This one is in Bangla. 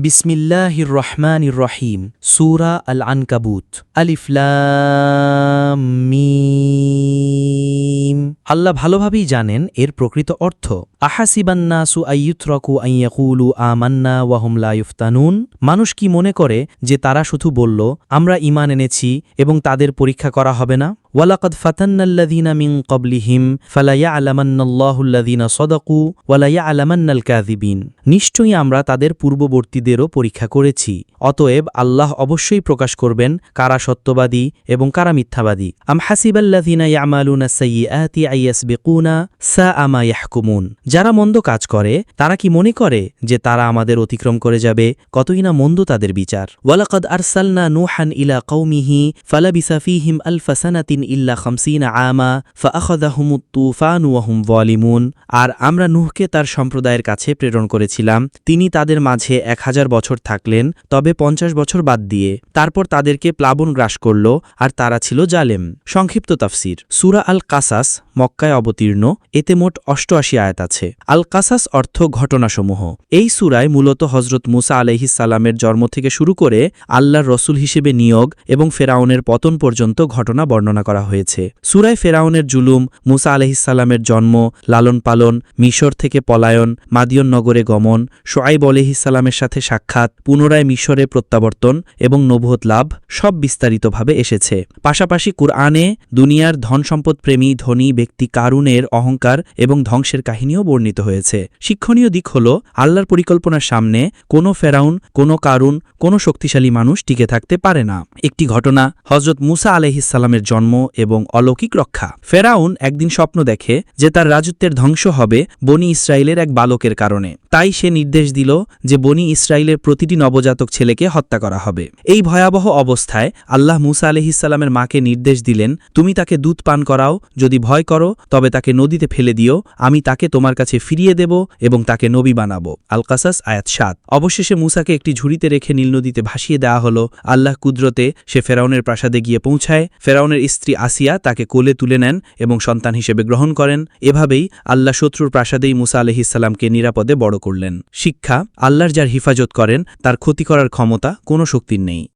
বিসমিল্লাহির রহমানির রহিম সুরা আল আনকাবুত আলিফলাম আল্লাহ ভালোভাবেই জানেন এর প্রকৃত অর্থ। আহাসিবান্নাসু আইয়ুত্রকু আইয়াকুলু আমান্না ওয়াহুম লা ইফতানুন? মানুষ কি মনে করে যে তারা শুধু বলল, আমরা ঈমান এনেছি এবং তাদের পরীক্ষা করা হবে না ওয়ালাকদ ফাতান্নাল্লাযীনা মিন ক্বাবলিহিম ফালায়ালামান্নাল্লাহুল্লাযীনা সাদাকু ওয়ালায়ালামান্নাল কাযিবিন নিশ্চয়ই আমরা তাদের পূর্ববর্তীদেরও পরীক্ষা করেছি। অতএব আল্লাহ অবশ্যই প্রকাশ করবেন কারা সত্যবাদী এবং কারা মিথ্যাবাদী। আম হাসিবাল্লাযীনা ইয়ামালুনা সাইয়্যাতি আইয়াসবিকুনা সাআ মা ইয়াহকুমুন যারা মন্দ কাজ করে, তারা কি মনে করে যে তারা আমাদের অতিক্রম করে যাবে? কতই না মন্দ তাদের বিচার। ওয়ালাকদ আরসালনা নুহান ইলা কৌমিহি ফালাবিসা ফীহিম আলফা সানাতিন ইল্লা খামসিনা আমা ফাআখাযাহুমুত তুফান ওয়া হুম যালিমুন। আর আমরা নুহকে তার সম্প্রদায়ের কাছে প্রেরণ করেছিলাম। তিনি তাদের মাঝে এক হাজার বছর থাকলেন, তবে পঞ্চাশ বছর বাদ দিয়ে। তারপর তাদেরকে প্লাবন গ্রাস করল, আর তারা ছিল জালেম। সংক্ষিপ্ত তাফসির। সুরা আল কাসাস, মক্কায় অবতীর্ণ। এতে মোট অষ্টআশি আয়াত আছে। আল কাসাস অর্থ ঘটনাসমূহ। এই সুরায় মূলত হজরত মুসা আলহিসাল্লামের জন্ম থেকে শুরু করে আল্লাহর রসুল হিসেবে নিয়োগ এবং ফেরাউনের পতন পর্যন্ত ঘটনা বর্ণনা করা হয়েছে। সুরায় ফেরাউনের জুলুম, মুসা আলহিসাল্লামের জন্ম, লালন পালন, মিশর থেকে পলায়ন, মাদিয়ন নগরে গমন, শোয়াইব আলহিসাল্লামের সাথে সাক্ষাৎ, পুনরায় মিশরে প্রত্যাবর্তন এবং নবুহত লাভ সব বিস্তারিতভাবে এসেছে। পাশাপাশি কুরআনে দুনিয়ার ধন সম্পদ প্রেমী ধনী ব্যক্তি কারুনের অহংকার এবং ধ্বংসের কাহিনীও বর্ণিত হয়েছে। শিক্ষণীয় দিক হল, আল্লাহর পরিকল্পনার সামনে কোনো ফেরাউন, কোনো কারুন, কোনো শক্তিশালী মানুষ টিকে থাকতে পারে না। একটি ঘটনা হজরত মুসা আলহিসাল্লামের জন্ম এবং অলৌকিক রক্ষা। ফেরাউন একদিন স্বপ্ন দেখে যে তার রাজত্বের ধ্বংস হবে বনি ইসরায়েলের এক বালকের কারণে। তাই সে নির্দেশ দিল যে বনি ইসরায়েলের প্রতিটি নবজাতক ছেলেকে হত্যা করা হবে। এই ভয়াবহ অবস্থায় আল্লাহ মুসা আলহিসাল্লামের মাকে নির্দেশ দিলেন, তুমি তাকে দুধ পান করাও, যদি ভয় করো, তবে তাকে নদীতে ফেলে দিও, আমি তাকে তোমার কাছে ফিরিয়ে দেব এবং তাকে নবী বানাবো। আলকাসাস আয়াত সাত। অবশেষে মুসাকে একটি ঝুড়িতে রেখে নীল নদীতে ভাসিয়ে দেওয়া হল। আল্লাহ কুদরতে সে ফেরাউনের প্রাসাদে গিয়ে পৌঁছায়। ফেরাউনের স্ত্রী আসিয়া তাকে কোলে তুলে নেন এবং সন্তান হিসেবে গ্রহণ করেন। এভাবেই আল্লাহ শত্রুর প্রাসাদেই মুসা আলহিসাল্লামকে নিরাপদে বড় করলেন। শিক্ষা, আল্লাহর যার হিফাজত করেন, তার ক্ষতি করার ক্ষমতা কোনো শক্তির নেই।